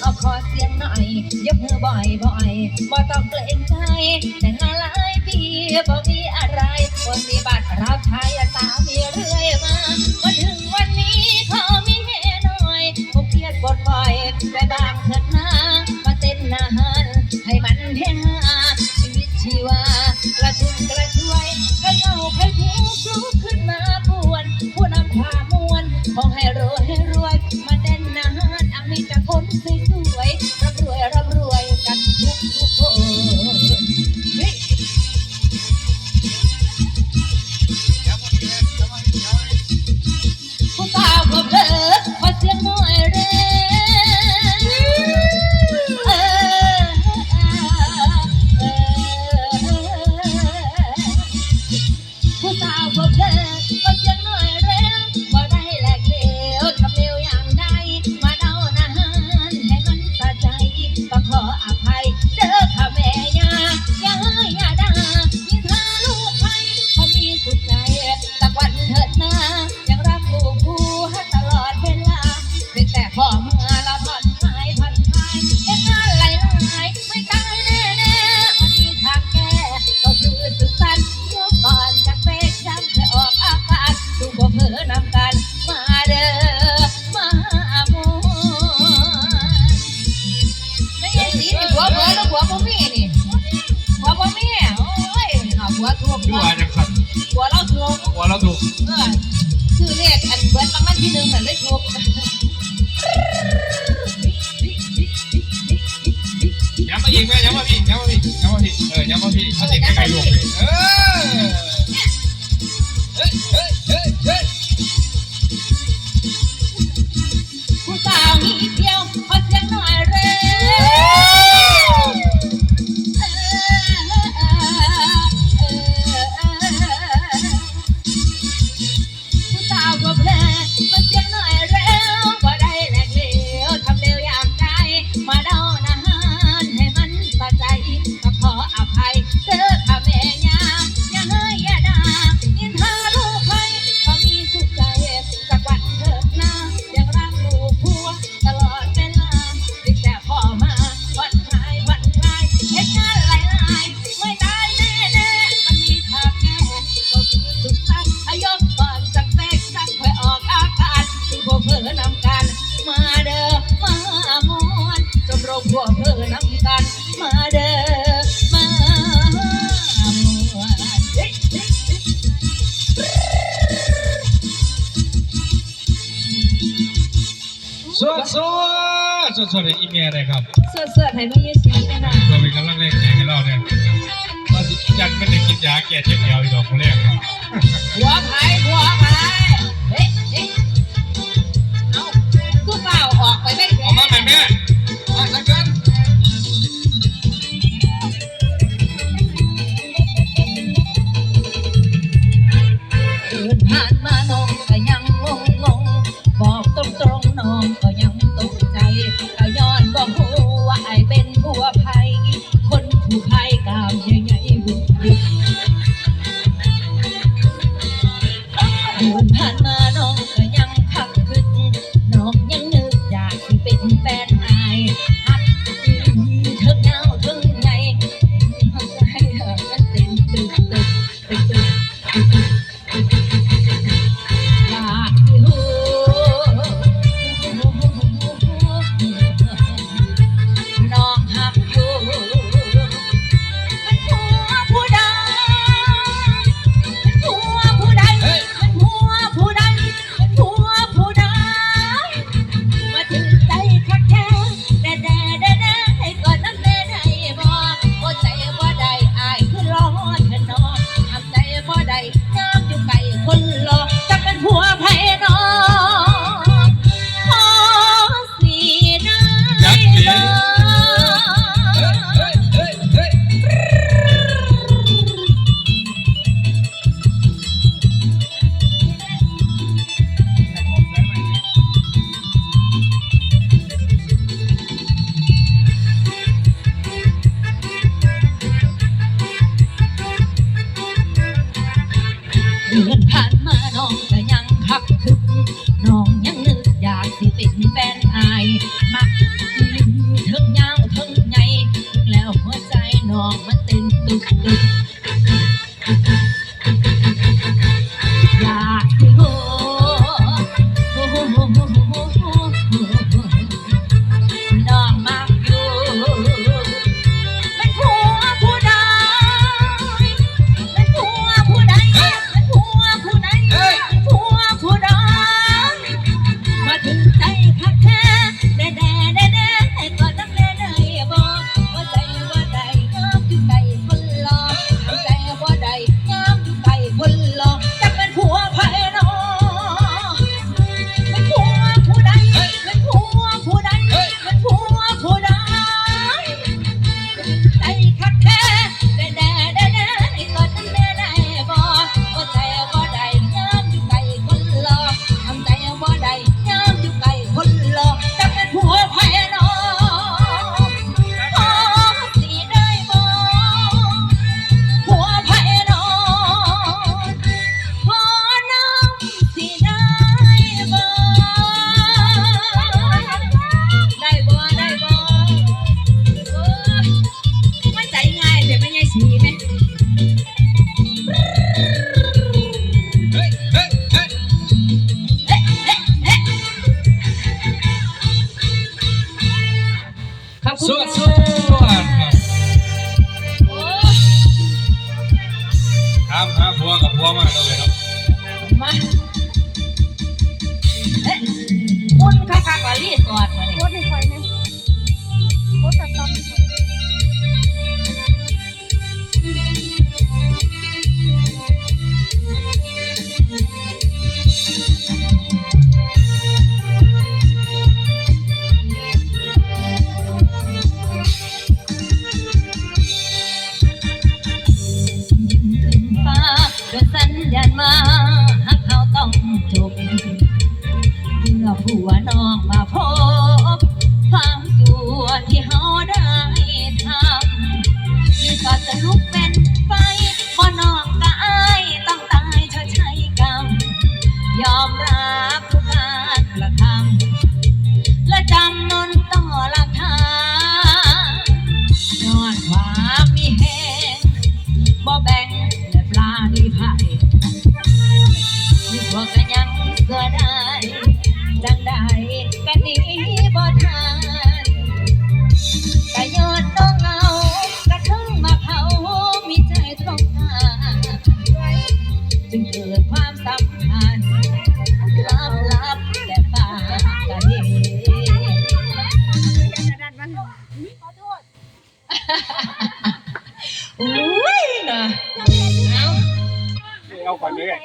เอาขอเสียงหน่อย ยกมือบ่อยบ่อยบ่ต้องเกรงใจ แต่งมาหลายปีบ่มีอะไรบ่มีบัตรรับใช้สามีเรื่อยมามาถึงวันนี้ขอมีเฮหน่อยผมเครียดบ่บ่อยแต่บางเถิด ชื่อว่าอย่างสัตว์หัวเราถูกหัวเราถูกเออชื่อเลขอันเบิร์ดรางวันที่หนึ่งแต่อนเลขถูกย้ำมาอีกไหมย้ำมาพี่ย้ำมาพี่ย้ำมาพี่เออย้ำมาพี่เขาติดไกลๆลูกเลยเออ สวดสวดสวดสวดใอีเมียเลยครับสวดสวดให้พี่ยศรีเนี่ยนเป็นกำลังแรงใจใเราเนี่ยมาจันไม่ได้กินยาแก่เจ็บเอวอีกดอกคนแรกครับหัวไผ่หัวไผ่ Thank you. จบเพื่อผัวน้องมาพบความส่วนที่เขาได้ทำมีก็จะลุก ดความสำคัญลับๆแต่ปากกันเอุ้นเลย